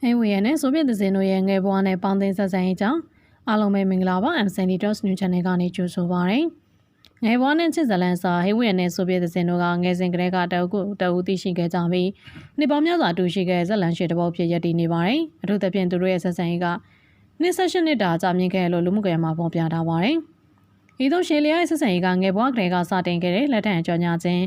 ဟင်းဝေရနဲ့ဆိုဗီယက်သဇင်တို့ရဲ့ငယ်ဘွားနဲ့ပေါင်းသင်းဆက်ဆံရေးကြောင့်အားလုံးပဲမင်္ဂလာပါ MSN Dos New Channel ကနေကြိုဆိုပါရစေ။ငယ်ဘွားနဲ့ချစ်ဇလန်စာဟင်းဝေရနဲ့ဆိုဗီယက်သဇင်တို့ကငယ်စဉ်ကတည်းကတအုပ်ကိုတအုပ်သိရှိခဲ့ကြပြီးနှစ်ပေါင်းများစွာအတူရှိခဲ့ဇလန်ရှေတဘောဖြစ်ရည်တည်နေပါတယ်။အထူးသဖြင့်သူတို့ရဲ့ဆက်ဆံရေးကနှစ်ဆက်ရှင်နှစ်တာကြာမြင့်ခဲ့လို့လူမှုကွန်ရက်မှာပေါ်ပြထားပါတယ်။ဤသို့ရှေလျာရဲ့ဆက်ဆံရေးကငယ်ဘွားကလေးကစတင်ခဲ့တဲ့လက်ထံအကြောင်းညာခြင်း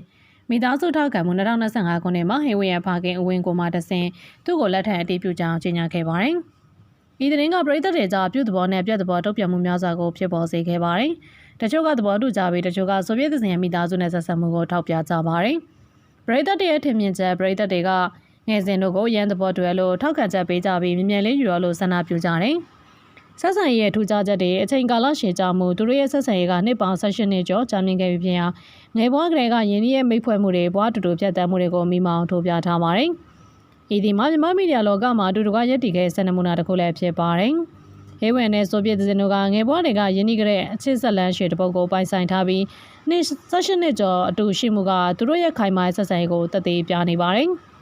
မိသားစုထောက်ခံမှု2025ခုနှစ်မှာဟေဝရဖခင်အဝင်းကိုမှတဆင်သူ့ကိုလက်ထံအတီးပြုကြောင်းကြေညာခဲ့ပါတယ်။ဤသတင်းကပြည်သက်တွေကြားပြုသဘောနဲ့ပြတ်သဘောတုံ့ပြန်မှုများစွာကိုဖြစ်ပေါ်စေခဲ့ပါတယ်။တချို့ကသဘောတူကြပြီးတချို့ကဆိုဗီယက်သင်ရဲ့မိသားစုနဲ့ဆက်ဆံမှုကိုထောက်ပြကြပါတယ်။ပြည်သက်တွေရဲ့ထင်မြင်ချက်ပြည်သက်တွေကငယ်စဉ်တို့ကိုရန်သဘောတူရလို့ထောက်ခံချက်ပေးကြပြီးမြင်မြန်လေးယူရလို့ဆန္ဒပြုကြတယ်။ ဆက်ဆံရေးရဲ့ထူးခြားချက်တွေအချိန်ကာလရှည်ကြမှုသူတို့ရဲ့ဆက်ဆံရေးကနှစ်ပေါင်း၁၈နှစ်ကျော်ကြာမြင့်ခဲ့ပြီဖြစ်ရာငယ်ဘွားကလေးကယင်းရဲ့မိဖွဲ့မှုတွေဘွားတူတူပြတ်တက်မှုတွေကိုမိမောင်းထိုးပြထားပါတယ်။ဤဒီမှာမြမမီဒီယာလောကမှာအတူတူကရည်တည်ခဲ့စနမူနာတစ်ခုလည်းဖြစ်ပါတယ်။ဟေးဝင်နဲ့ဆိုဗီယက်သင်တို့ကငယ်ဘွားတွေကယင်းဤကလေးအချစ်ဆက်လန်းရှည်တပုတ်ကိုပိုင်ဆိုင်ထားပြီးနှစ်၁၈နှစ်ကျော်အတူရှိမှုကသူတို့ရဲ့ခိုင်မာဆက်ဆံရေးကိုတည်တည်ပြနေပါတယ်။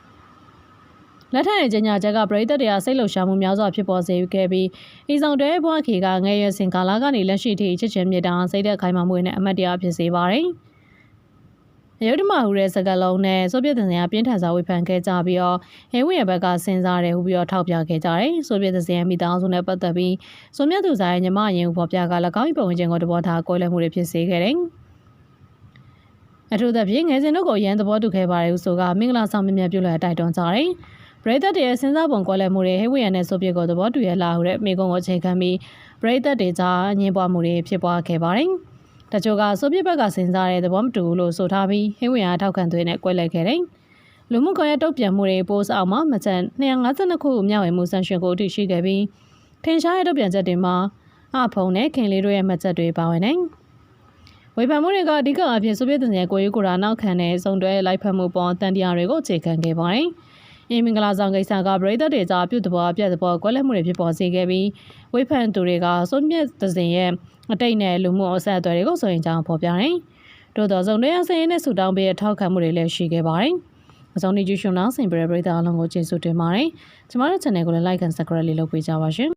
လက်ထက်ရဲ့ကြေညာချက်ကပရိသတ်တွေကစိတ်လှုပ်ရှားမှုများစွာဖြစ်ပေါ်စေခဲ့ပြီးဤဆောင်တဲဘွားခေကငယ်ရွယ်စဉ်ကာလကနေလက်ရှိထိချစ်ချင်းမြတ်တာစိတ်သက်ခိုင်မာမှုနဲ့အမတ်တရားဖြစ်စေပါတယ်။ရုဒ္ဓမဟူတဲ့စကားလုံးနဲ့ဆိုဗီယက်နိုင်ငံပြင်းထန်စွာဝေဖန်ခဲ့ကြပြီးတော့ဟဲဝင်းရဲ့ဘက်ကစဉ်းစားတယ်ဟူပြီးတော့ထောက်ပြခဲ့ကြတယ်။ဆိုဗီယက်နိုင်ငံမိသားစုနဲ့ပတ်သက်ပြီးဆိုမြတ်သူစားရဲ့ညီမရင်ကိုဖော်ပြက၎င်း၏ပုံဝင်ခြင်းကိုတဘောထားကွဲလွဲမှုတွေဖြစ်စေခဲ့တယ်။အထူးသဖြင့်ငယ်စဉ်တို့ကိုရန်သဘောတူခဲ့ပါတယ်ဟုဆိုကမင်္ဂလာဆောင်မြမြပြုလွှဲတိုက်တွန်းကြတယ်။ ပရိသတ်တွေရဲ့စဉ်းစားပုံကွဲလွဲမှုတွေဟေဝရန်နဲ့ဆိုပြစ်ကိုသဘောတူရလာဟုတဲ့မိကုံကိုချိန်ခံပြီးပရိသတ်တွေကြားညှင်းပွားမှုတွေဖြစ်ပွားခဲ့ပါတယ်။တချို့ကဆိုပြစ်ဘက်ကစဉ်းစားတဲ့သဘောမတူဘူးလို့ဆိုထားပြီးဟေဝရန်ထောက်ခံသွေးနဲ့ကွဲလွဲခဲ့တယ်။လူမှုကွန်ရက်တုတ်ပြန်မှုတွေပို့အောင်မှာမကျန်252ခုမျှဝေမှုဆန်ရှင်ကိုအထိရှိခဲ့ပြီးထင်ရှားတဲ့တုတ်ပြန်ချက်တွေမှာအဖုံနဲ့ခင်လေးတို့ရဲ့မှတ်ချက်တွေပါဝင်နေ။ဝေဖန်မှုတွေကအဓိကအဖြစ်ဆိုဗီယက်နိုင်ငံကိုရေးကိုရာနောက်ခံတဲ့စုံတွဲလိုက်ဖက်မှုပေါ်တန်တရားတွေကိုအခြေခံခဲ့ပါတယ်။ အင်းမင်္ဂလာဆောင်ကိစ္စကပရိသတ်တွေကြားပြုတ်တဘောပြတ်တဘောကွဲလက်မှုတွေဖြစ်ပေါ်စေခဲ့ပြီးဝိဖန်သူတွေကစိုးမြတ်သစဉ်ရဲ့အတိတ်နဲ့လူမှုအဆက်အသွယ်တွေကိုဆိုရင်ကြောင်းဖော်ပြတယ်။တို့တော်စုံတွေအစင်းနဲ့ဆူတောင်းပေးထောက်ခံမှုတွေလည်းရှိခဲ့ပါတယ်။အစုံနေကျူရှင်နောက်စင်ပရပရိသတ်အလုံးကိုကျေးဇူးတင်ပါတယ်။ကျမတို့ channel ကိုလည်း like and subscribe လေးလုပ်ပေးကြပါရှင်